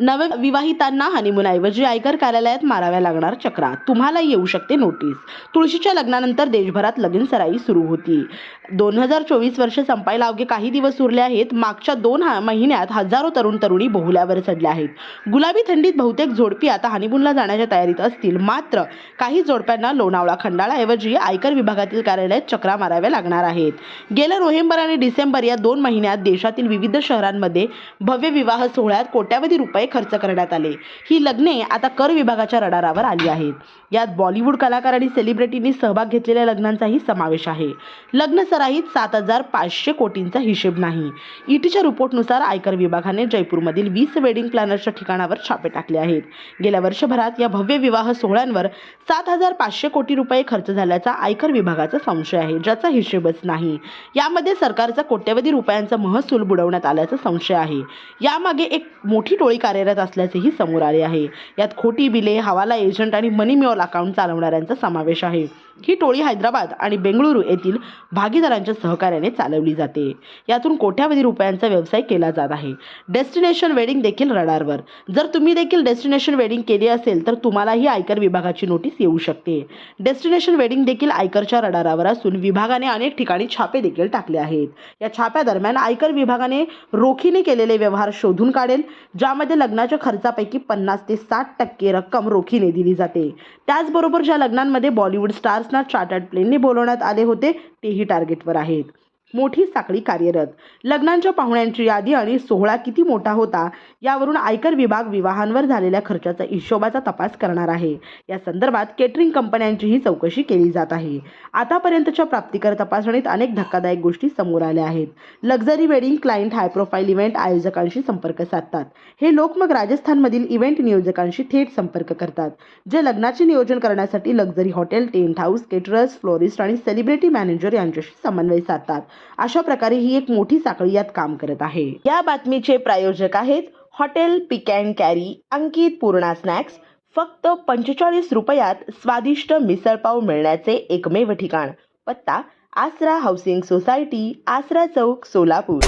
नवविवाहितांना हनीमूनऐवजी आयकर कार्यालयात माराव्या लागणार चक्रा तुम्हाला येऊ शकते नोटीस तुळशीच्या लग्नानंतर देशभरात लगीन सराई सुरू होती. दोन हजार चोवीस वर्ष संपायला अवघे काही दिवस उरले आहेत. मागच्या दोन हा महिन्यात हजारो तरुण तरुणी बहुल्यावर चढल्या आहेत. गुलाबी थंडीत बहुतेक जोडपी आता हनीमूनला जाण्याच्या तयारीत असतील. मात्र काही जोडप्यांना लोणावळा खंडाळाऐवजी आयकर विभागातील कार्यालयात चक्रा माराव्या लागणार आहेत. गेल्या नोव्हेंबर आणि डिसेंबर या दोन महिन्यात देशातील विविध शहरांमध्ये भव्य विवाह सोहळ्यात कोट्यावधी रुपये खर्च करण्यात आले. ही लग्ने आता कर विभागाच्या रडारावर आली आहेत. यात बॉलिवूड कलाकार आणि सेलिब्रिटींनी सहभाग घेतलेल्या लग्नांचाही समावेश आहे. लग्न सराईत सात हजार पाचशे कोटींचा हिशेब नाही. ईटीच्या रिपोर्टनुसार आयकर विभागाने जयपूरमधील वीस वेडिंग प्लॅनर्सच्या ठिकाणावर छापे टाकले आहेत. गेल्या वर्षभरात या भव्य विवाह सोहळ्यांवर सात हजार पाचशे कोटी रुपये खर्च झाल्याचा आयकर विभागाचा संशय आहे ज्याचा हिशेबच नाही. यामध्ये सरकारचा कोट्यवधी रुपयांचा महसूल बुडवण्यात आल्याचा संशय आहे. यामागे एक मोठी टोळी कार्यरत असल्याचेही समोर आले आहे. यात खोटी बिले हवाला एजंट आणि मनी म्युअल अकाउंट चालवणाऱ्यांचा समावेश आहे. ही टोळी हैदराबाद आणि बेंगळुरू येथील भागीदारांच्या सहकार्याने चालवली जाते. यातून कोट्यावधी रुपयांचा व्यवसाय केला जात आहे. डेस्टिनेशन वेडिंग देखील रडारवर. जर तुम्ही देखील डेस्टिनेशन वेडिंग केली असेल तर तुम्हालाही आयकर विभागाची नोटीस येऊ शकते. डेस्टिनेशन वेडिंग देखील आयकरच्या रडारावर असून विभागाने अनेक ठिकाणी छापे देखील टाकले आहेत. या छाप्यादरम्यान आयकर विभागाने रोखीने केलेले व्यवहार शोधून काढेल ज्यामध्ये लग्नाच्या खर्चापैकी पन्नास ते साठ टक्के रक्कम रोखीने दिली जाते. त्याचबरोबर ज्या लग्नांमध्ये बॉलिवूड स्टार्सना चार्टर्ड प्लेनने बोलवण्यात आले होते तेही टार्गेटवर आहेत. मोठी साखळी कार्यरत. लग्नांच्या पाहुण्यांची यादी आणि सोहळा किती मोठा होता यावरून आयकर विभाग विवाहांवर झालेल्या खर्चाचा हिशोबाचा तपास करणार आहे. या संदर्भात केटरिंग कंपन्यांचीही चौकशी केली जात आहे. आतापर्यंतच्या प्राप्तिकर तपासणीत अनेक धक्कादायक गोष्टी समोर आल्या आहेत. Luxury wedding client high profile event आयोजकांशी संपर्क साधतात. हे लोक मग राजस्थानमधील इव्हेंट नियोजकांशी थेट संपर्क करतात जे लग्नाचे नियोजन करण्यासाठी luxury hotel tent house caterers florist आणि सेलिब्रिटी मॅनेजर यांच्याशी समन्वय साधतात. अशा प्रकारे ही एक मोठी साखळी यात काम करत आहे. या बातमीचे प्रायोजक आहेत hotel pick and carry Ankit Purna snacks. फक्त पंचेचाळीस रुपयात स्वादिष्ट मिसळपाव मिळण्याचे एकमेव ठिकाण पत्ता आसरा हाऊसिंग सोसायटी आसरा चौक सोलापूर.